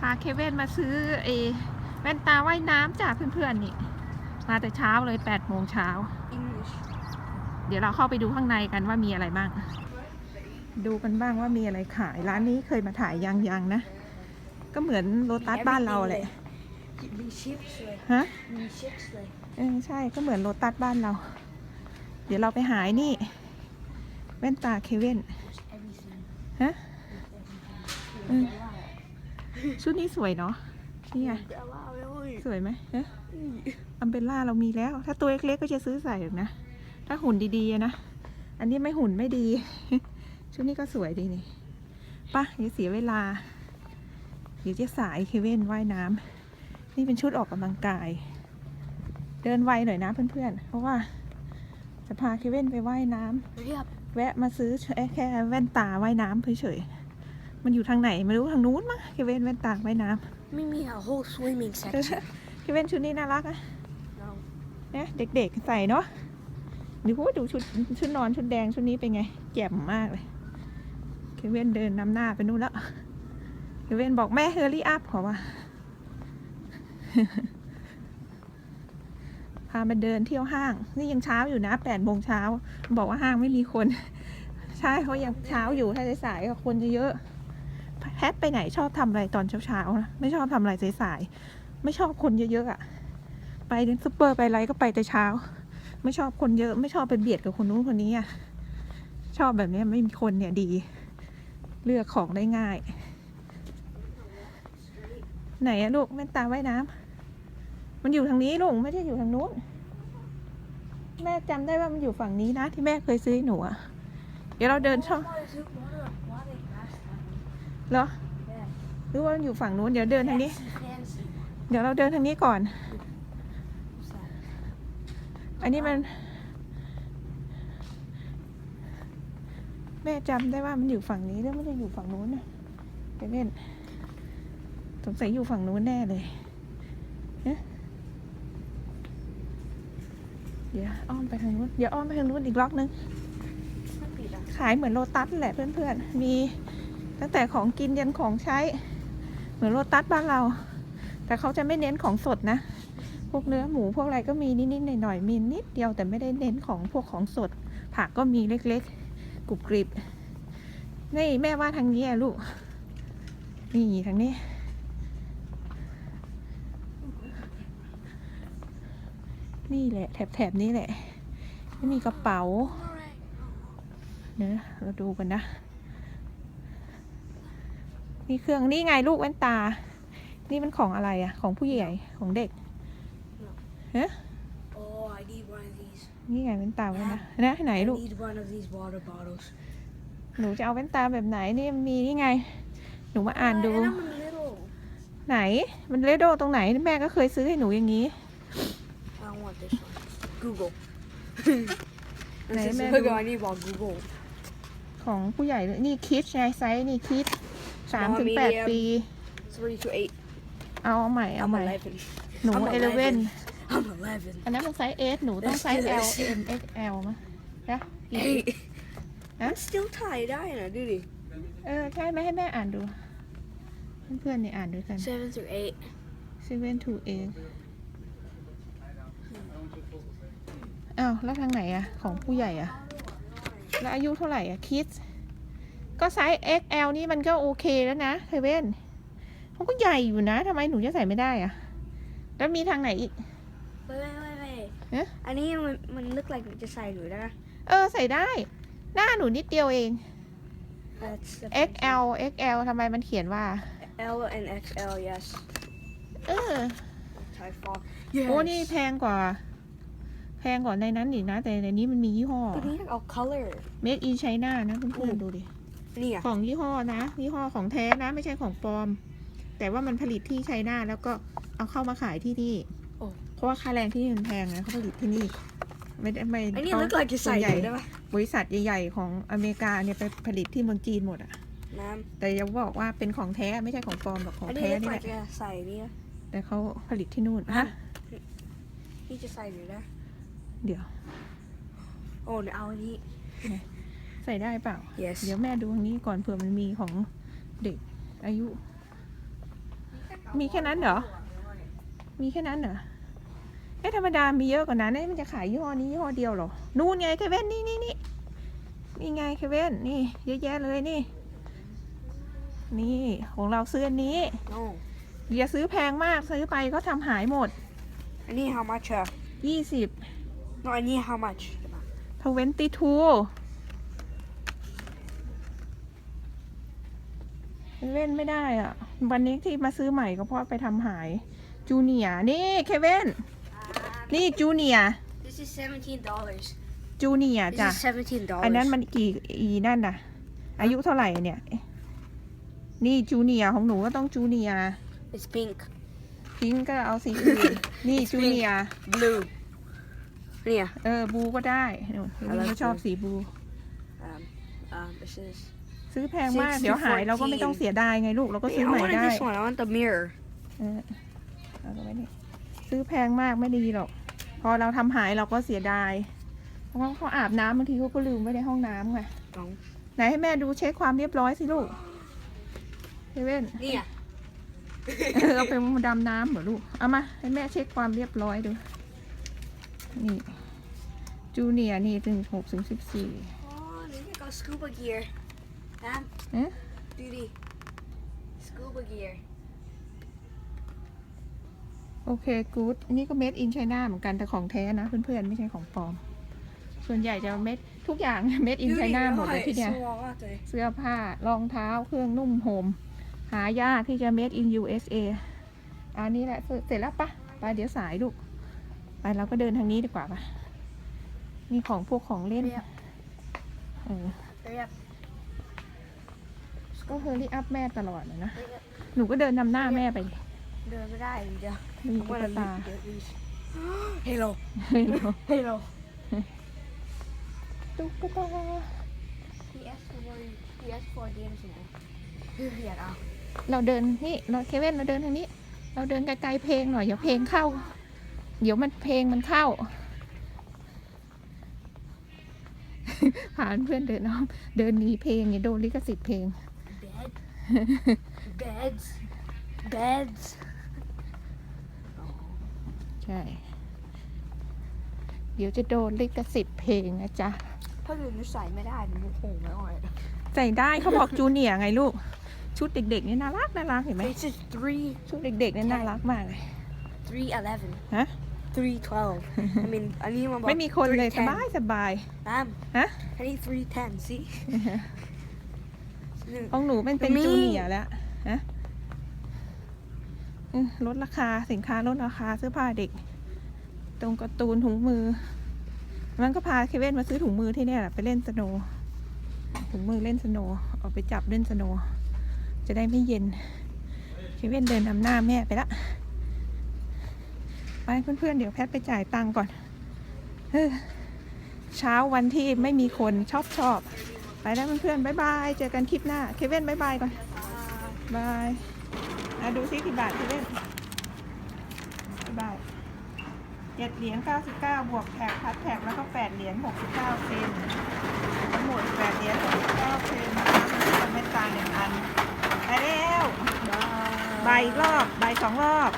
พาเคเว่นมาซื้อเอแว่นตาว่ายน้ำจากเพื่อนๆนี่ มาแต่เช้าเลย8ปดโมงเช้า English. เดี๋ยวเราเข้าไปดูข้างในกันว่ามีอะไรบ้าง ดูกันบ้างว่ามีอะไรขาย ร้านนี้เคยมาถ่ายยังยังๆนะ ก็เหมือนโลตัสบ้านเราแหละมีชิปส์เลยฮะมีชิปส์เลยเออใช่ก็เหมือนโลตัสบ้านเรา เดี๋ยวเราไปหายนี่แว่นตาเคเว่น everything ฮะอืม ชุดนี้สวยเนาะนี่ไงเดี๋ยวว่าเอาเลยสวยไหมเอ๊ะอัมเบล่าเรามีแล้ว ถ้าตัวเล็กๆก็จะซื้อใส่หรอกนะ ถ้าหุ่นดีๆอะนะ อันนี้ไม่หุ่นไม่ดี ชุดนี้ก็สวยดีนี่ไป่ะอย่าเสียเวลาเดี๋ยวจะสายเคเว่นว่ายน้ำนี่เป็นชุดออกกำลังกาย เดินไวหน่อยนะเพื่อนๆ เพราะว่าจะพาเคเว่นไปว่ายน้ำเรียบแวะมาซื้อแค่แว่นตาว่ายน้ำเฉยๆ มันอยู่ทางไหนไม่รู้ทางนู้นมั้งเคเว่นแว่นตาว่ายน้ำไม่มี a whole swimming section เคเว่นชุดนี้น่ารักอะ no นะเด็กๆใส่เนาะดูว่าดูชุดชุดนอนชุดแดงชุดนี้เป็นไงแจ่มมากเลยเคเว่นเดินนำหน้าไปนู่นแล้วเคเว่นบอกแม่เฮอรี่อัพขอว่าพามาเดินเที่ยวห้าง นี่ยังเช้าอยู่นะแปดโมงเช้า บอกว่าห้างไม่มีคน ใช่เขายังเช้าอยู่ถ้าสายๆก็คนจะเยอะ แพทไปไหนชอบทำอะไรตอนเช้าๆนะไม่ชอบทำอะไรสายๆไม่ชอบคนเยอะๆอะไปเดินซุปเปอร์ไปอะไรก็ไปแต่เช้า ไม่ชอบคนเยอะ ไม่ชอบไปเบียดกับคนนู้นคนนี้อะชอบแบบนี้ไม่มีคนเนี่ยดี เลือกของได้ง่าย ไหนอะลูกแว่นตาว่ายน้ำมันอยู่ทางนี้ลูกไม่ใช่อยู่ทางนู้นแม่จำได้ว่ามันอยู่ฝั่งนี้นะที่แม่เคยซื้อให้หนูอะเดี๋ยวเราเดินช่อง เหรอหรือว่ามันอยู่ฝั่งนู้นเดี๋ยวเดินทางนี้ fancy เดี๋ยวเราเดินทางนี้ก่อน อันนี้มัน แม่จำได้ว่ามันอยู่ฝั่งนี้แล้วไม่ได้อยู่ฝั่งนู้นนะเดเว่นสงสัยอยู่ฝั่งนู้นแน่เลยเอ๊ะเดี๋ยวอ้อมไปทางนู้นเดี๋ยวอ้อมไปทางนู้นอีกล็อกนึงไม่ปิดอะขายเหมือนโลตัสแหละเพื่อนๆ มี ตั้งแต่ของกินยันของใช้ เหมือนโลตัสบ้านเรา แต่เขาจะไม่เน้นของสดนะ พวกเนื้อหมูพวกอะไรก็มีนิดๆหน่อยๆมีนิดเดียวแต่ไม่ได้เน้นของพวกของสด ผักก็มีเล็กๆกรุบกริบนี่แม่ว่าทางนี้อะลูกนี่ทางนี้นี่แหละแถบๆนี้แหละ ไม่มีกระเป๋า เนะเราดูกันนะ นี่เครื่องนี่ไงลูกแว่นตา นี่มันของอะไรอะของผู้ใหญ่ของเด็ก oh I need one of these นี่ไงแว่นตาไว้นะนะไหน I ลูก need one of these water bottles หนูจะเอาแว่นตาแบบไหนนี่มันมีนี่ไง หนูมาอ่านดู and I'm a little ไหนมันเลโดตรงไหนแม่ก็เคยซื้อให้หนูอย่างนี้ I don't want this one Google ไหน This is- แม่ look ดู I need one Google ของผู้ใหญ่เลยนี่คิดไงไซส์นี่คิด สามถึงแปด medium ปี three to eight เอาใหม่เอา I'm ใหม่11หนู I'm เอเลเว่น I'm 11อันนั้นมันไซส์เอสหนูต้องไซส์ L M X L มั้ยนะ Hey Huh? I'm still tied down dude เออ ใช่ไหมให้แม่อ่านดู เพื่อนๆเนี่ยอ่านด้วยกัน seven through eight seven to eight อ้าว แล้วทางไหนอะของผู้ใหญ่อะแล้วอายุเท่าไหร่อะคิด ก็ไซส์ XL นี่มันก็โอเคแล้วนะเทเว่นมันก็ใหญ่อยู่นะทำไมหนูจะใส่ไม่ได้อะแล้วมีทางไหนอีก wait wait wait wait เอ๊ะ อันนี้มันมัน look like จะใส่หรือนะเออใส่ได้ หน้าหนูนิดเดียวเอง That's the XL XL ทำไมมันเขียนว่า L and XL yes เออ tie fall โอ้นี่แพงกว่า แพงกว่าในนั้นอีกนะ แต่ในนี้มันมียี่ห้อ ตัวนี้เอา color Made in China นะเพื่อนๆดูดิ นี่อะของยี่ห้อนะ ยี่ห้อของแท้นะ ไม่ใช่ของปลอม แต่ว่ามันผลิตที่ไชน่าแล้วก็เอาเข้ามาขายที่นี่โอ้ เพราะว่าค่าแรงที่นี่มันแพงนะเขาผลิตที่นี่ ไม่ได้ไม่อันนี้เขา look like จะใส่ส่วนใหญ่ได้ปะบริษัทใหญ่ๆของอเมริกาเนี่ยไปผลิตที่เมืองจีนหมดอะน้แต่อย่าบอกว่าเป็นของแท้ไม่ใช่ของปลอมหรอกขำองอันนี้แท้ look นี่แห like ละจะใส่นี่นะแต่เขาผลิตที่นู่นฮะนี่จะใส่หรือนะ เดี๋ยว โอ้เดี๋ยวเอาอันนี้ใส่ได้เปล่า yes เดี๋ยวแม่ดูทางนี้ก่อนเผื่อมันมีของเด็กอายุนมีแค่นั้นเหรอ มีแค่นั้นเหรอเอ๊ะธรรมดามีเยอะกว่านั้นเอ๊ะมันจะขายยี่ห้อนี้ยี่ห้อเดียวเหรอ นู่นไงเคเว่นนี่นี่นี่นี่ไงเคเว่นนี่เยอะแยะเลยนี่ นี่ของเราซื้ออันนี้ no อย่าซื้อแพงมากซื้อไปก็ทำหายหมด อันนี้ how much อะยี่สิบ no อันนี้ how much ทเวนตี้ทู เล่นไม่ได้อะ วันนี้ที่มาซื้อใหม่ก็เพราะไปทำหาย จูเนียร์นี่เคเว่น นี่จูเนียร์ this is seventeen dollars จูเนียร์ this จ้ะ is seventeen dollars อันนั้นมันกี่อีนั่นน่ะ อายุเท่าไหร่เนี่ย นี่จูเนียร์ของหนูก็ต้องจูเนียร์ it's pink พิงก็เอาสีอื่น นี่จูเนียร์ blue เนี่ย เออ บูก็ได้หนูหนูก็ชอบสีบู um um this is ซื้อแพงมาก Six to เดี๋ยวหายเราก็ไม่ต้องเสียดายไงลูก เราก็ซื้อ I ใหม่ wanted ได้ this one I want the mirror เออเอาไว้นี่ซื้อแพงมากไม่ดีหรอก พอเราทำหายเราก็เสียดาย เพราะว่าเขาอาบน้ำบางทีเขาก็ลืมไว้ในห้องน้ำไงน้องไหนให้แม่ดูเช็คความเรียบร้อยสิลูกเซเว่น เนี่ย เออเอาไปดำน้ำเหรอลูก เอามา ให้แม่เช็คความเรียบร้อยดู นี่ จูเนียร์นี่ถึงหกถึงสิบสี่อ๋อนี่ก็ scuba gear นะเอ๊ะดูดิ scuba gear โอเคกู๊ดอันนี้ก็เม็ดอินไชน่าเหมือนกันแต่ของแท้นะเพื่อนๆ ไม่ใช่ของปลอม ส่วนใหญ่จะเม็ดทุกอย่างเม็ดอินไชน่าหมดเลยที่เนี่ยสวอมากเลยเสื้อผ้ารองเท้าเครื่องนุ่มโฮมหายากที่จะ made in USA อันนี้แหละเสร็จแล้วปะไปเดี๋ยวสายลูกไปเราก็เดินทางนี้ดีกว่าปะนี่ของพวกของเล่นเรียบเออเรียบ ก็เฮอรี่อัพแม่ตลอดเลยนะเรียบหนูก็เดินนำหน้าแม่ไปดิเดินไม่ได้เดี๋ยวมีตุ๊กตาเฮลโลเฮ้ยเราเฮลโลตุ๊กตา PS4 PS4 games ไหนอยากเอาเราเดินนี่เราเคเว่นเราเดินทางนี้ เราเดินไกลๆเพลงหน่อยอย่าเพลงเข้า เดี๋ยวมันเพลงมันเข้า ผ่านเพื่อนเดินอ้อมเดินหนีเพลงอย่าโดนลิขสิทธิ์เพลง bed beds beds ใช่ เดี๋ยวจะโดนลิขสิทธิ์เพลงนะจ๊ะ ถ้าเกิดหนูใส่ไม่ได้หนูคงไม่อ่อย ใส่ได้เขาบอกจูเนียร์ไงลูก ชุดเด็กๆนี่น่ารักน่ารักเห็นไหม This is three ชุดเด็กๆนี่น่ารักมากเลย three eleven ฮะ three twelve I mean อันนี้มันบอกไม่มีคนเลยส310บายสบายตามฮะอันนี้ three ten see หนึ่ง ของหนูเป็นเป็นมีจูเนียร์แล้วฮะอืมลดราคาสินค้าลดราคาเสื้อผ้าเด็ก ตรงการ์ตูนถุงมือ มันก็พาเคเว่นมาซื้อถุงมือที่เนี่ยแหละไปเล่นสโนว์ถุงมือเล่นสโนว์ออกไปจับเล่นสโนว์จะได้ไม่เย็นเคเว่นเดินนำหน้าแม่ไปละไปเพื่อนๆเดี๋ยวแพทไปจ่ายตังค์ก่อนเฮ้อเช้าวันที่ไม่มีคนชอบชอบ ไปแล้วเพื่อนๆบ๊ายบาย เจอกันคลิปหน้า เคเว่นบ๊ายบายก่อนบายอะดูซิกี่บาทเคเว่นกี่บาทเจ็ดเหรียญเก้าสิบเก้าบวกแท็กพัดแท็กแล้วก็แปดเหรียญหกสิบเก้าเซนทั้งหมดแปดเหรียญหกสิบเก้าเซนนะคะมันเป็นเม็ดตาลหนึ่งอันไปแล้วบายใบายอีกรอบใบายสองรอบ